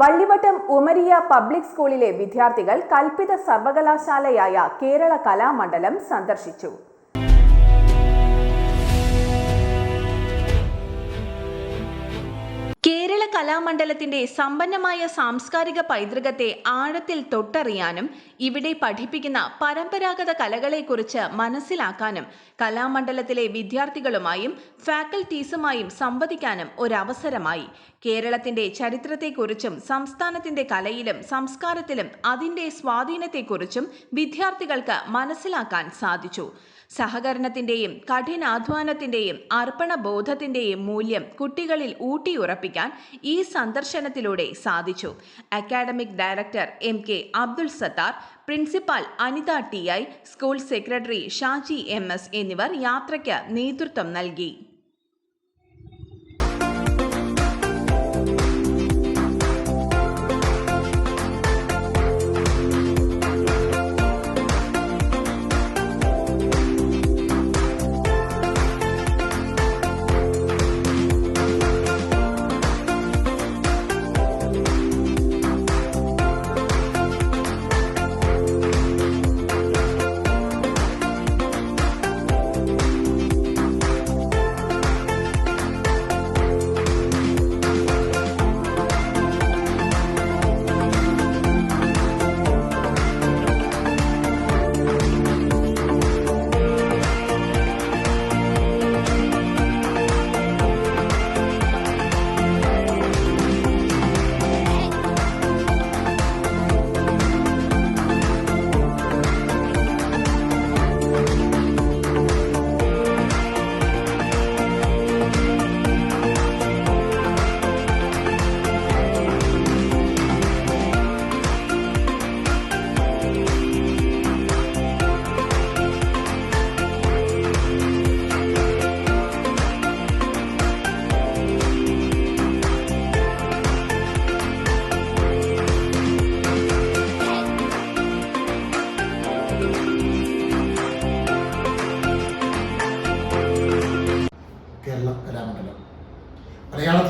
Vallivattam Umariya public സ്കൂളിലെ വിദ്യാർത്ഥികൾ കൽപ്പിത സർവകലാശാലയായ കേരള കലാമണ്ഡലം സന്ദർശിച്ചു. കേരള കലാമണ്ഡലത്തിന്റെ സമ്പന്നമായ സാംസ്കാരിക പൈതൃകത്തെ ആഴത്തിൽ തൊട്ടറിയാനും ഇവിടെ പഠിപ്പിക്കുന്ന പരമ്പരാഗത കലകളെക്കുറിച്ച് മനസ്സിലാക്കാനും കലാമണ്ഡലത്തിലെ വിദ്യാർത്ഥികളുമായും ഫാക്കൽറ്റീസുമായും സംവദിക്കാനും ഒരവസരമായി. കേരളത്തിന്റെ ചരിത്രത്തെക്കുറിച്ചും സംസ്ഥാനത്തിന്റെ കലയിലും സംസ്കാരത്തിലും അതിന്റെ സ്വാധീനത്തെക്കുറിച്ചും വിദ്യാർത്ഥികൾക്ക് മനസ്സിലാക്കാൻ സാധിച്ചു. സഹകരണത്തിന്റെയും കഠിനാധ്വാനത്തിന്റെയും അർപ്പണബോധത്തിന്റെയും മൂല്യം കുട്ടികളിൽ ഊട്ടിയുറപ്പിക്കാൻ ഈ സന്ദർശനത്തിലൂടെ സാധിച്ചു. Academic director M K Abdul Sathar principal Anitha T I school secretary Shaji M S എന്നിവർ യാത്രയ്ക്ക് നേതൃത്വം നൽകി.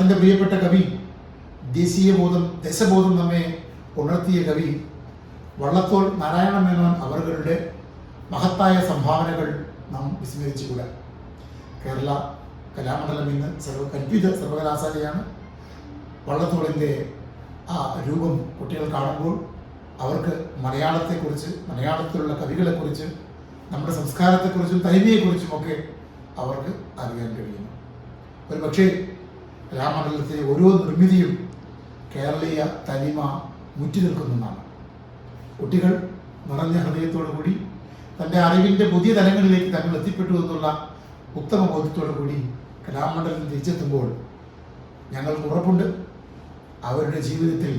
മലയാളത്തിന്റെ പ്രിയപ്പെട്ട കവി ദേശീയ ബോധം ദേശബോധം നമ്മെ ഉണർത്തിയ കവി വള്ളത്തോൾ നാരായണ മേനോൻ അവരുടെ മഹത്തായ സംഭാവനകൾ നാം വിസ്മരിച്ചുകൂടാ. കേരള കലാമണ്ഡലം ഇന്ന് സർവ കൽപ്പിത സർവകലാശാലയാണ്. വള്ളത്തോളിന്റെ ആ രൂപം കുട്ടികൾ കാണുമ്പോൾ അവർക്ക് മലയാളത്തെക്കുറിച്ച് മലയാളത്തിലുള്ള കവികളെക്കുറിച്ച് നമ്മുടെ സംസ്കാരത്തെക്കുറിച്ചും തനിമയെക്കുറിച്ചുമൊക്കെ അവർക്ക് അറിയാൻ കഴിയുന്നു. ഒരു പക്ഷേ കലാമണ്ഡലത്തിലെ ഓരോ നിർമ്മിതിയും കേരളീയ തനിമ മുറ്റി നിൽക്കുന്നതാണ് കുട്ടികൾ നിറഞ്ഞ ഹൃദയത്തോടു കൂടി തന്റെ അറിവിന്റെ പുതിയ തലങ്ങളിലേക്ക് തങ്ങൾ എത്തിപ്പെട്ടു എന്നുള്ള ഉത്തമ ബോധ്യത്തോടു കൂടി കലാമണ്ഡലം തിരിച്ചെത്തുമ്പോൾ ഞങ്ങൾക്ക് ഉറപ്പുണ്ട്. അവരുടെ ജീവിതത്തിൽ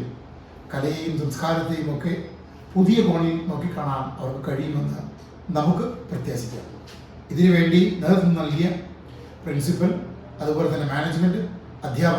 കലയെയും സംസ്കാരത്തെയും ഒക്കെ പുതിയ കോണിൽ നോക്കിക്കാണാൻ അവർക്ക് കഴിയുമെന്ന് നമുക്ക് പ്രത്യാശിക്കാം. ഇതിനുവേണ്ടി നേതൃത്വം നൽകിയ പ്രിൻസിപ്പൽ അതുപോലെ തന്നെ മാനേജ്മെന്റ് അധ്യാപകർ